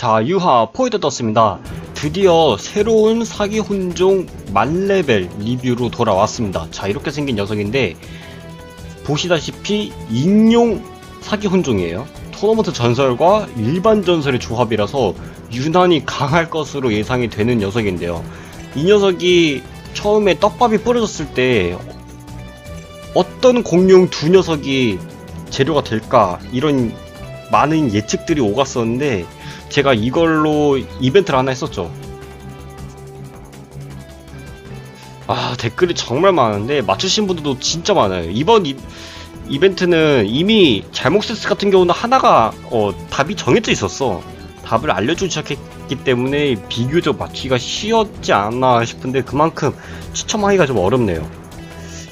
자, 유하 포인트 떴습니다. 드디어 새로운 사기 혼종 만레벨 리뷰로 돌아왔습니다. 자, 이렇게 생긴 녀석인데, 보시다시피 인용 사기 혼종이에요. 토너먼트 전설과 일반 전설의 조합이라서 유난히 강할 것으로 예상이 되는 녀석인데요. 이 녀석이 처음에 떡밥이 뿌려졌을 때 어떤 공룡 두 녀석이 재료가 될까 이런 많은 예측들이 오갔었는데 제가 이걸로 이벤트를 하나 했었죠. 아 댓글이 정말 많은데 맞추신 분들도 진짜 많아요. 이번 이, 이벤트는 이미 잘못세스 같은 경우는 하나가 어, 답이 정해져 있었어. 답을 알려주기 시작했기 때문에 비교적 맞추기가 쉬웠지 않나 싶은데 그만큼 추첨하기가 좀 어렵네요.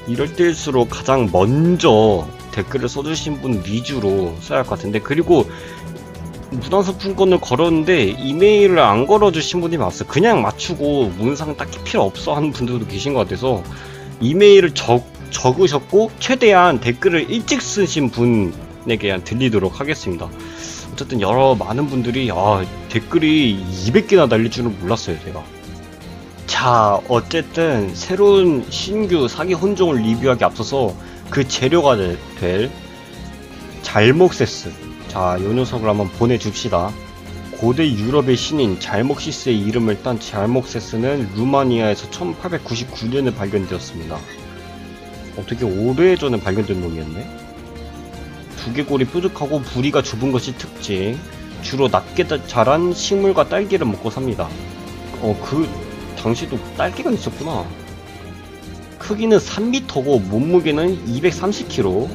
이럴 때일수록 가장 먼저 댓글을 써주신 분 위주로 써야 할 것 같은데 그리고 문화소품권을 걸었는데 이메일을 안 걸어주신 분이 많았어요. 그냥 맞추고 문상 딱히 필요 없어 하는 분들도 계신 것 같아서 이메일을 적, 적으셨고 최대한 댓글을 일찍 쓰신 분에게 들리도록 하겠습니다. 어쨌든 여러 많은 분들이 아, 댓글이 200개나 달릴 줄은 몰랐어요 제가. 자, 어쨌든 새로운 신규 사기 혼종을 리뷰하기 앞서서 그 재료가 될- 될 잘목세스. 자, 요 녀석을 한번 보내줍시다. 고대 유럽의 신인 잘목시스의 이름을 딴 잘목세스는 루마니아에서 1899년에 발견되었습니다. 어, 되게 오래전에 발견된 놈이었네? 두개골이 뾰족하고 부리가 좁은 것이 특징. 주로 낮게 자- 자란 식물과 딸기를 먹고 삽니다. 어, 그, 당시도 딸기가 있었구나. 크기는 3m고 몸무게는 230kg.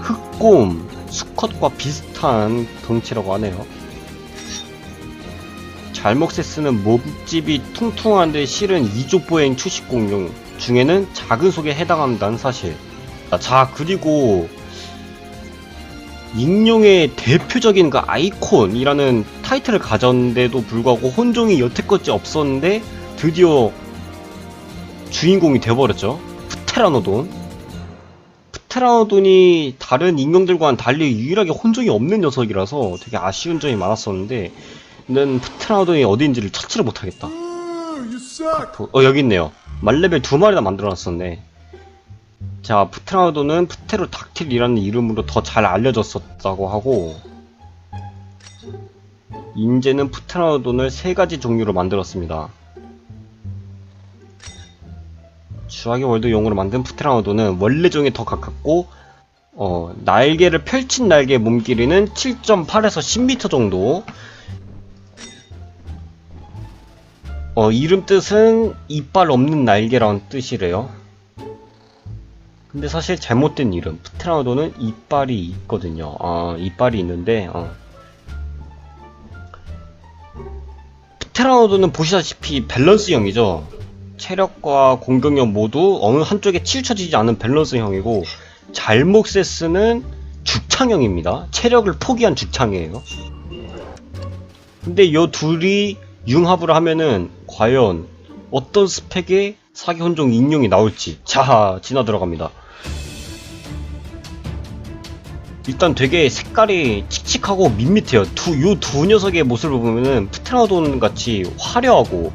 흑곰, 수컷과 비슷한 덩치라고 하네요. 잘목세스는 몸집이 퉁퉁한데 실은 이족보행 초식공룡 중에는 작은 속에 해당한다는 사실. 아, 자, 그리고 익룡의 대표적인 그 아이콘이라는 타이틀을 가졌는데도 불구하고 혼종이 여태껏이 없었는데 드디어 주인공이 돼버렸죠. 프테라노돈. 프테라노돈이 다른 인형들과는 달리 유일하게 혼종이 없는 녀석이라서 되게 아쉬운 점이 많았었는데 는 프테라노돈이 어디인지를 찾지를 못하겠다. 어 여기 있네요. 말레벨 두 마리나 만들어놨었네. 자 프테라노돈은 프테로닥틸이라는 이름으로 더 잘 알려졌었다고 하고 인제는 프테라노돈을 세 가지 종류로 만들었습니다. 주화기 월드용으로 만든 프테라노돈은 원래 종에 더 가깝고 어, 날개를 펼친 날개 몸 길이는 7.8에서 10m 정도 어, 이름 뜻은 이빨 없는 날개라는 뜻이래요. 근데 사실 잘못된 이름. 프테라노돈은 이빨이 있거든요. 아, 이빨이 있는데, 어. 프테라노돈은 보시다시피 밸런스형이죠. 체력과 공격력 모두 어느 한쪽에 치우쳐지지 않은 밸런스형이고, 잘목세스는 죽창형입니다. 체력을 포기한 죽창이에요. 근데 요 둘이 융합을 하면은 과연 어떤 스펙의 사기 혼종 인용이 나올지 자 지나 들어갑니다. 일단 되게 색깔이 칙칙하고 밋밋해요. 두, 요 두 녀석의 모습을 보면은 프테라돈 같이 화려하고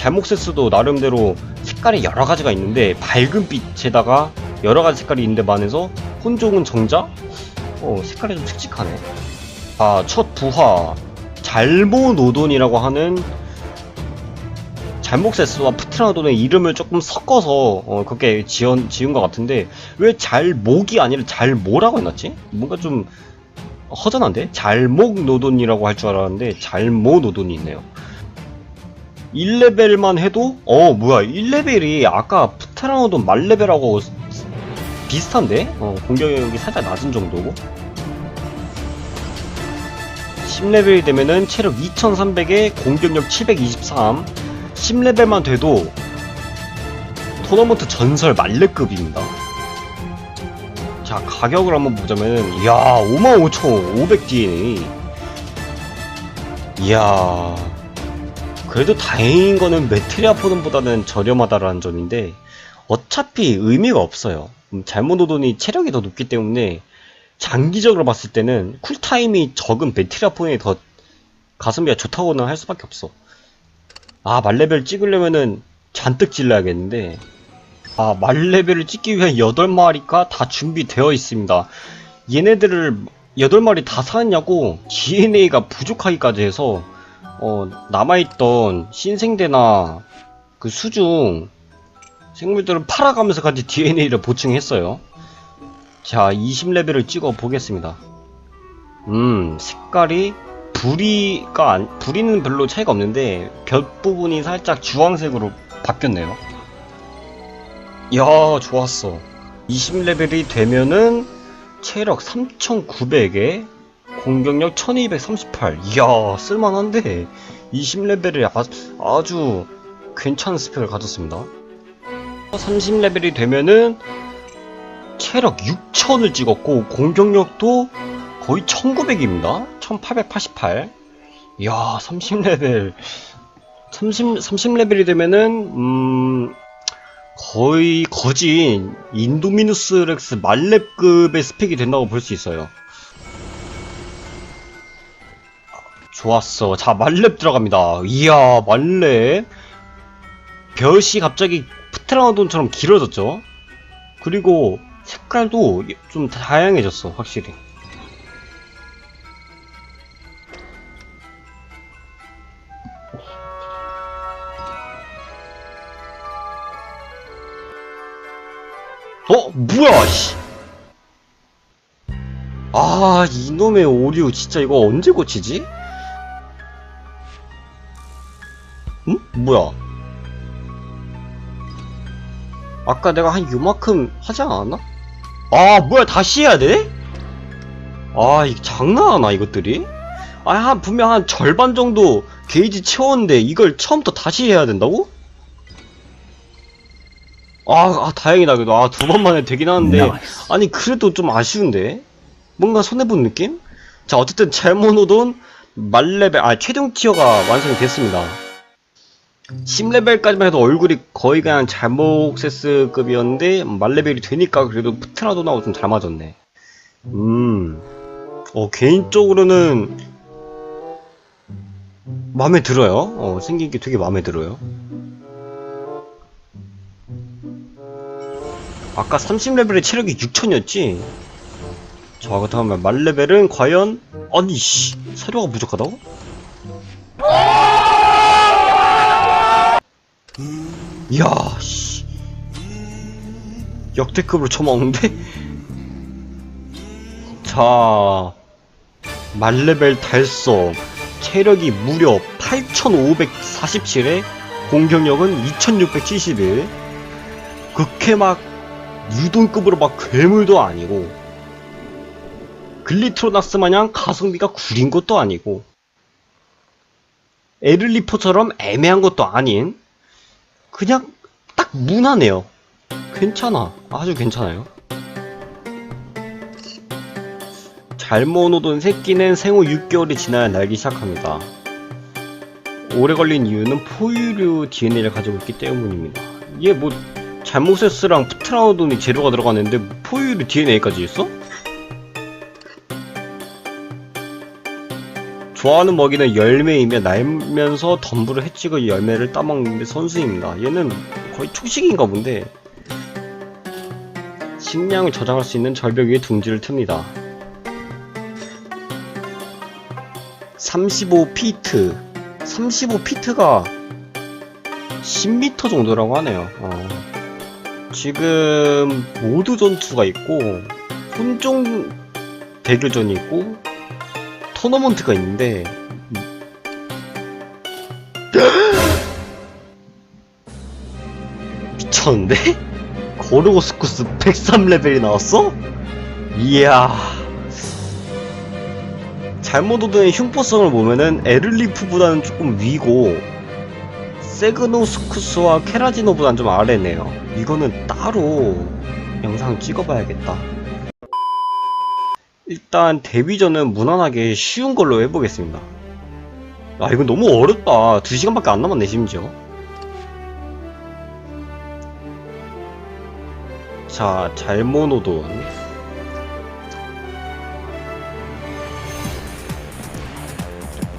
잘목세스도 나름대로 색깔이 여러 가지가 있는데 밝은 빛에다가 여러 가지 색깔이 있는데 반해서 혼종은 정작 어 색깔이 좀 칙칙하네. 아 첫 부하 잘모노돈이라고 하는 잘목세스와 프트라노돈의 이름을 조금 섞어서 어, 그렇게 지은, 지은 것 같은데 왜 잘목이 아니라 잘모라고 해놨지? 뭔가 좀 허전한데? 잘목노돈이라고 할 줄 알았는데 잘모노돈이 있네요 1레벨만 해도 어 뭐야 1레벨이 아까 프트라노돈 말레벨하고 비슷한데? 어, 공격력이 살짝 낮은 정도고. 10레벨이 되면은 체력 2300에 공격력 723 10레벨만 돼도 토너먼트 전설 말레급입니다. 자 가격을 한번 보자면은 이야 55,500 DNA 이야 그래도 다행인 거는 메트리아 포돈보다는 저렴하다라는 점인데 어차피 의미가 없어요 음, 잘못 오더니 체력이 더 높기 때문에 장기적으로 봤을 때는 쿨타임이 적은 베트리아 폰이 더 가성비가 좋다고는 할 수밖에 없어. 아, 말레벨 찍으려면은 잔뜩 질러야겠는데. 아, 말레벨을 찍기 위한 8마리가 다 준비되어 있습니다. 얘네들을 8마리 다 사느냐고 DNA가 부족하기까지 해서, 어, 남아있던 신생대나 그 수중 생물들을 팔아가면서 같이 DNA를 보충했어요. 자, 20레벨을 찍어 보겠습니다. 음, 색깔이 부리가 안, 부리는 별로 차이가 없는데 벽 부분이 살짝 주황색으로 바뀌었네요. 이야, 좋았어. 20레벨이 되면은 체력 3900에 공격력 1238. 이야, 쓸만한데 20레벨에 아, 아주 괜찮은 스펙을 가졌습니다. 30레벨이 되면은 체력 6000을 찍었고 공격력도 거의 1900입니다. 1888. 이야, 30레벨. 30, 30레벨이 되면은, 음, 거의 거진 인도미누스 렉스 말렙급의 스펙이 된다고 볼 수 있어요. 좋았어. 자, 말렙 들어갑니다. 이야, 말렙. 벼이 갑자기 프트라노돈처럼 길어졌죠? 그리고 색깔도 좀 다양해졌어, 확실히. 어? 뭐야, 씨! 아, 이놈의 오류, 진짜 이거 언제 고치지? 뭐야? 아까 내가 한 요만큼 하지 않았나? 아, 뭐야, 다시 해야 돼? 아, 이거 장난하나, 이것들이? 아, 한, 분명 한 절반 정도 게이지 채웠는데, 이걸 처음부터 다시 해야 된다고? 아, 아 다행이다, 그래도. 아, 두 번 만에 되긴 하는데. 아니, 그래도 좀 아쉬운데? 뭔가 손해본 느낌? 자, 어쨌든 잘못오돈 말레벨, 아, 최종 티어가 완성이 됐습니다. 10레벨까지만 해도 얼굴이 거의 그냥 잘목세스급이었는데 말레벨이 되니까 그래도 프트라도나하고 좀 잘 맞았네. 음, 어 개인적으로는 마음에 들어요. 어 생긴 게 되게 마음에 들어요. 아까 30레벨의 체력이 6000이었지? 자, 그렇다면 말레벨은 과연 아니 씨 사료가 부족하다고? 이야, 씨. 역대급으로 쳐먹는데? 자, 말레벨 달성. 체력이 무려 8547에 공격력은 2671. 그렇게 막 유돈급으로 막 괴물도 아니고 글리트로나스 마냥 가성비가 구린 것도 아니고 에를리포처럼 애매한 것도 아닌 그냥 딱 무난해요. 괜찮아. 아주 괜찮아요. 잘못 오던 새끼는 생후 6개월이 지나야 날기 시작합니다. 오래 걸린 이유는 포유류 DNA를 가지고 있기 때문입니다. 이게 뭐 잘못세스랑 프트라우돈이 재료가 들어갔는데 포유류 DNA까지 있어? 좋아하는 먹이는 열매이며 날면서 덤불을 해치고 열매를 따먹는 데 선수입니다. 얘는 거의 초식인가 본데 식량을 저장할 수 있는 절벽 위에 둥지를 틉니다. 35피트 35피트가 10m 정도라고 하네요. 어. 지금 모드 전투가 있고 혼종 대교전이 있고 토너먼트가 있는데 미쳤는데? 고르고스쿠스 103레벨이 나왔어? 이야 잘못 오던의 흉포성을 보면은 에를리프보다는 조금 위고 세그노스쿠스와 케라지노보다는 좀 아래네요 이거는 따로 영상 찍어봐야겠다 일단 데뷔전은 무난하게 쉬운 걸로 해보겠습니다. 아 이거 너무 어렵다. 2시간밖에 안 남았네 심지어. 자 잘모노돈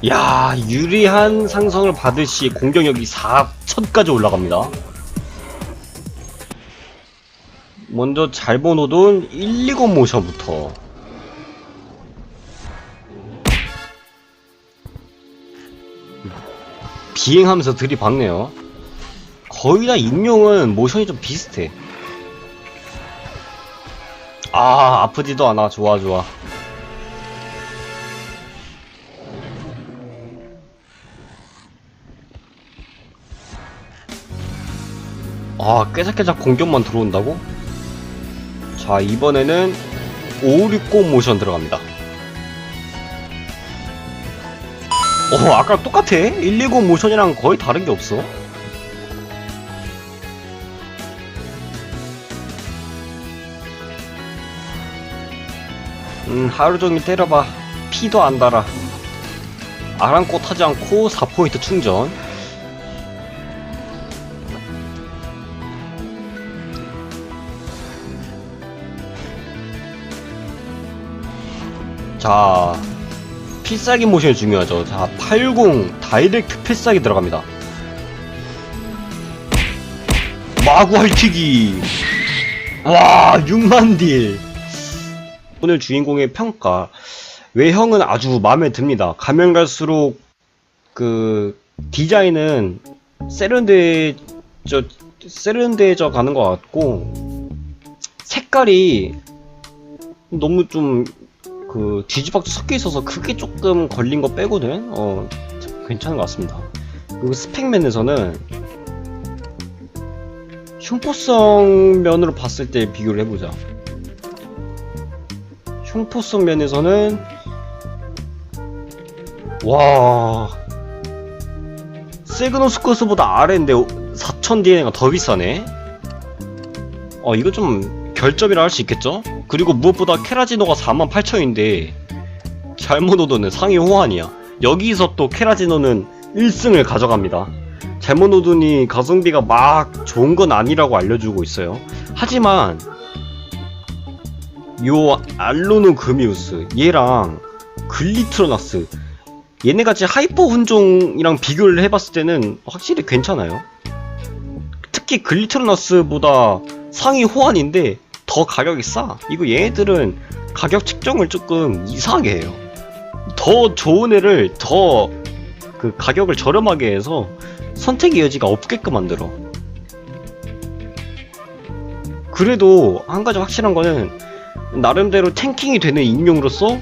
야 유리한 상성을 받을 시 공격력이 4천까지 올라갑니다. 먼저 잘 번호돈 120 모션부터 비행하면서 들이박네요. 거의 다 인용은 모션이 좀 비슷해. 아 아프지도 않아 좋아 좋아. 아, 깨작깨작 공격만 들어온다고? 자, 이번에는 560 모션 들어갑니다. 어, 아까랑 똑같아. 120 모션이랑 거의 다른 게 없어. 음, 하루 종일 때려봐. 피도 안 달아. 아랑곳하지 않고 4포인트 충전. 자, 필살기 모션이 중요하죠. 자, 80 다이렉트 필살기 들어갑니다. 마구 핥히기! 와, 6만 딜! 오늘 주인공의 평가. 외형은 아주 마음에 듭니다. 가면 갈수록 그 디자인은 세련돼져 세련돼져 가는 것 같고 색깔이 너무 좀 그 뒤집박도 섞여 있어서 그게 조금 걸린 거 빼고는 어 괜찮은 것 같습니다. 그리고 스펙 면에서는 흉포성 면으로 봤을 때 비교를 해보자. 흉포성 면에서는 와 세그노스커스보다 아래인데 4000DNA가 더 비싸네. 어 이거 좀 결점이라 할 수 있겠죠? 그리고 무엇보다 케라지노가 48,000인데 잘못 오도는 상위 호환이야. 여기서 또 케라지노는 1승을 가져갑니다. 잘못 오더니 가성비가 막 좋은 건 아니라고 알려주고 있어요. 하지만 요 알로노 그미우스 얘랑 글리트로나스 얘네같이 하이퍼 훈종이랑 비교를 해봤을 때는 확실히 괜찮아요. 특히 글리트로나스보다 상위 호환인데 더 가격이 싸. 이거 얘네들은 가격 측정을 조금 이상하게 해요. 더 좋은 애를 더 그 가격을 저렴하게 해서 선택의 여지가 없게끔 만들어. 그래도 한 가지 확실한 거는 나름대로 탱킹이 되는 인용으로서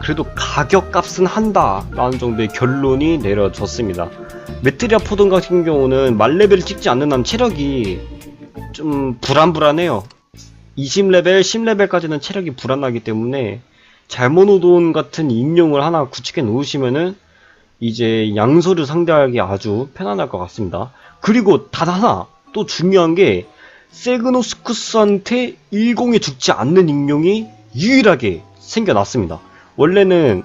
그래도 가격 값은 한다 라는 정도의 결론이 내려졌습니다. 메트리아 포돈 같은 경우는 말레벨을 찍지 않는 한 체력이 좀 불안불안해요. 20레벨, 10레벨까지는 체력이 불안하기 때문에 잘모노돈 같은 인용을 하나 구축해 놓으시면은 이제 양소를 상대하기 아주 편안할 것 같습니다. 그리고 단 하나 또 중요한 게 세그노스쿠스한테 10에 죽지 않는 인용이 유일하게 생겨났습니다. 원래는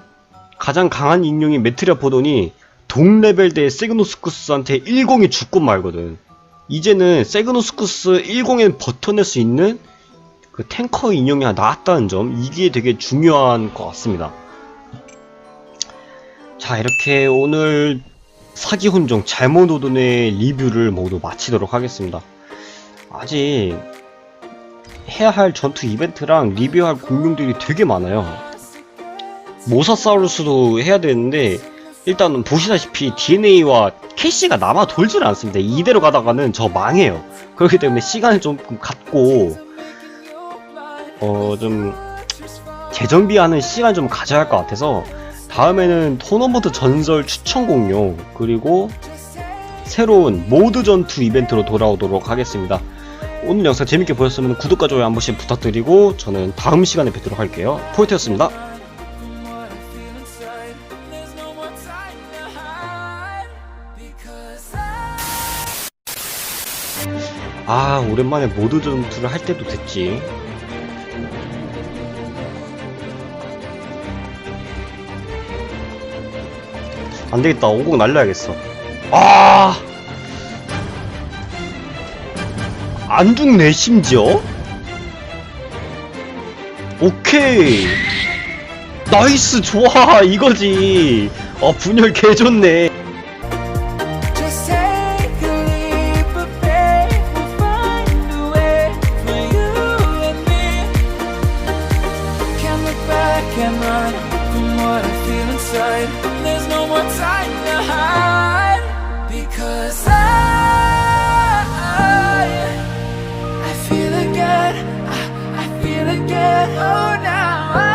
가장 강한 인용이 메트리아 포돈이 동레벨 대 세그노스쿠스한테 10이 죽고 말거든. 이제는 세그노스쿠스 10엔 버텨낼 수 있는 그 탱커 하나 나왔다는 점 이게 되게 중요한 것 같습니다. 자 이렇게 오늘 사기 혼종 잘못 오돈의 리뷰를 모두 마치도록 하겠습니다. 아직 해야 할 전투 이벤트랑 리뷰할 공룡들이 되게 많아요. 모사사우루스도 해야 되는데 일단 보시다시피 DNA와 캐시가 남아 돌질 않습니다. 이대로 가다가는 저 망해요. 그렇기 때문에 시간을 좀 갖고 어 좀 재정비하는 시간 좀 가져야 할 것 같아서 다음에는 토너먼트 전설 추천 공룡 그리고 새로운 모드 전투 이벤트로 돌아오도록 하겠습니다. 오늘 영상 재밌게 보셨으면 구독과 좋아요 한 번씩 부탁드리고 저는 다음 시간에 뵙도록 할게요. 포인트였습니다. 아 오랜만에 모드 전투를 할 때도 됐지. 안 되겠다. 50 날려야겠어. 아! 안 죽네, 심지어? 오케이! 나이스, 좋아! 이거지! 어 분열 개 좋네.